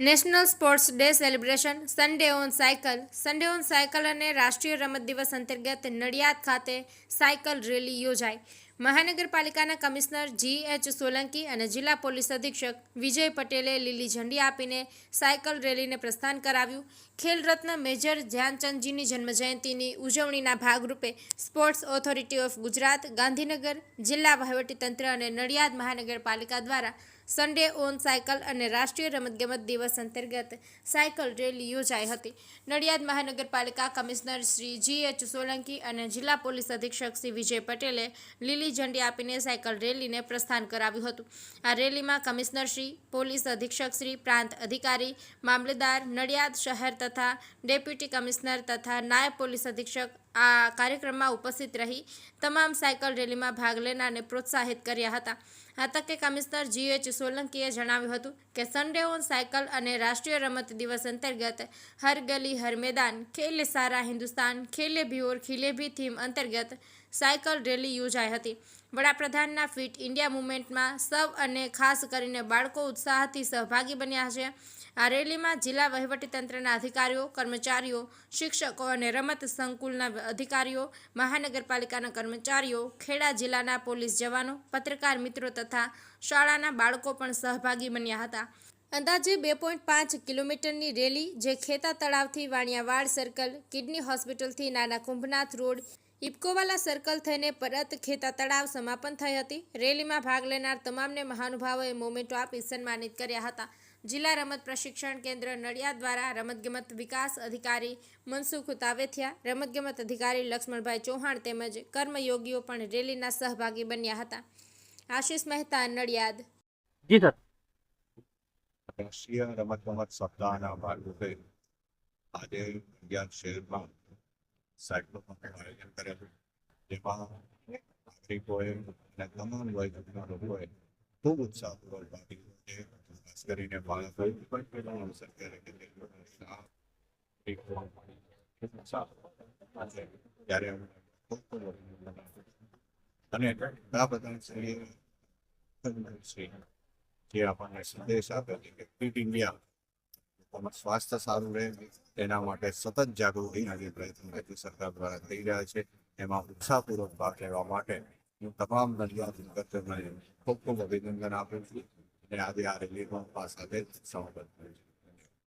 National sports day celebration Sunday on cycle Sunday on cycle અને રાષ્ટ્રીય રમત દિવસ અંતર્ગત નડિયાદ ખાતે સાયકલ રેલી યોજાઈ. મહાનગરપાલિકાના કમિશનર જી એચ સોલંકી અને જિલ્લા પોલીસ અધિક્ષક વિજય પટેલે લીલી ઝંડી આપીને સાયકલ રેલીને પ્રસ્થાન કરાવ્યું. ખેલરત્ન મેજર ધ્યાનચંદજીની જન્મજયંતિની ઉજવણીના ભાગરૂપે sports authority of Gujarat, Gandhinagar, જિલ્લા વહીવટીતંત્ર અને નડિયાદ મહાનગરપાલિકા દ્વારા સન્ડે ઓન સાયકલ અને રાષ્ટ્રીય રમતગમત દિવસ અંતર્ગત સાયકલ રેલી યોજાઈ હતી. નડિયાદ મહાનગરપાલિકા commissioner Shri G H Solanki અને જિલ્લા પોલીસ અધિક્ષક શ્રી વિજય પટેલે લીલી ઝંડી આપીને સાયકલ રેલીને પ્રસ્થાન કરાવ્યું હતું. આ રેલીમાં કમિશનર શ્રી, પોલીસ અધિક્ષક શ્રી, પ્રાંત અધિકારી મામલેદાર નડિયાદ શહેર તથા ડેપ્યુટી કમિશનર તથા નાયબ પોલીસ અધિક્ષક આ કાર્યક્રમમાં ઉપસ્થિત રહી તમામ સાયકલ રેલીમાં ભાગ લેનારને પ્રોત્સાહિત કર્યા હતા. આ તકે કમિશનર જી એચ સોલંકીએ જણાવ્યું હતું કે સન્ડે ઓન સાયકલ અને રાષ્ટ્રીય રમત દિવસ અંતર્ગત હર ગલી, હર મેદાન, ખેલે સારા હિન્દુસ્તાન, ખેલે ભી ખિલે ભી થીમ અંતર્ગત સાયકલ રેલી યોજાઈ હતી. વડાપ્રધાનના ફિટ ઇન્ડિયા મુવમેન્ટમાં સૌ અને ખાસ કરીને બાળકો ઉત્સાહથી સહભાગી બન્યા છે. આ રેલીમાં જિલ્લા વહીવટીતંત્રના અધિકારીઓ, કર્મચારીઓ, શિક્ષકો અને રમત સંકુલના અધિકારીઓ, મહાનગરપાલિકાના કર્મચારીઓ, ખેડા જિલ્લાના પોલીસ જવાનો, પત્રકાર મિત્રો તથા શાળાના બાળકો પણ સહભાગી બન્યા હતા. અંદાજે બે પોઈન્ટ પાંચ કિલોમીટરની રેલી, જે ખેતા તળાવથી વાણિયાવાડ સર્કલ, કિડની હોસ્પિટલથી નાના કુંભનાથ રોડ ઇપકોવાલા સર્કલ થઈને પરત ખેતા તળાવ સમાપન થઈ હતી. રેલીમાં ભાગ લેનાર તમામને મહાનુભાવોએ મોમેન્ટો આપી સન્માનિત કર્યા હતા. જિલ્લા રમત પ્રશિક્ષણ કેન્દ્ર નડિયાદ દ્વારા રમતગમત વિકાસ અધિકારી મનસુખ તાવેથિયા રમતગમત અધિકારી લક્ષ્મણભાઈ ચૌહાણ તેમજ કર્મયોગીઓ પણ રેલીના સહભાગી બન્યા હતા. આશિષ મહેતા નડિયાદ. જી સર. રાષ્ટ્રીય રમતગમત સપ્તાહના ભાગરૂપે આજે નડિયાદ શહેરમાં સાયકલોનું આયોજન કરેલું જેમાં નાગરિકોએ અને તમામ વયજૂથના લોકોએ ખૂબ ઉત્સાહપૂર્વક ભાગ લીધો છે ખાસ કરીને બાળકો પણ અવસર કરે કે તે લોકોને આ નાગરિકો ખૂબ ઉત્સાહ છે. ત્યારે. અને વડાપ્રધાન શ્રી શ્રી જે આપણને સંદેશ આપે છે કે ફિટ ઇન્ડિયા તમારું સ્વાસ્થ્ય સારું રહે, તેના માટે સતત જાગૃતિ આજે પ્રયત્ન રાજ્ય સરકાર દ્વારા થઈ રહ્યા છે. એમાં ઉત્સાહપૂર્વક ભાગ લેવા માટે હું તમામ નડિયાદ નગરજનોને ખૂબ ખૂબ અભિનંદન આપું છું અને આજે આ રેલીમાં પાસ સાથે સમાપ્ત થયું છું.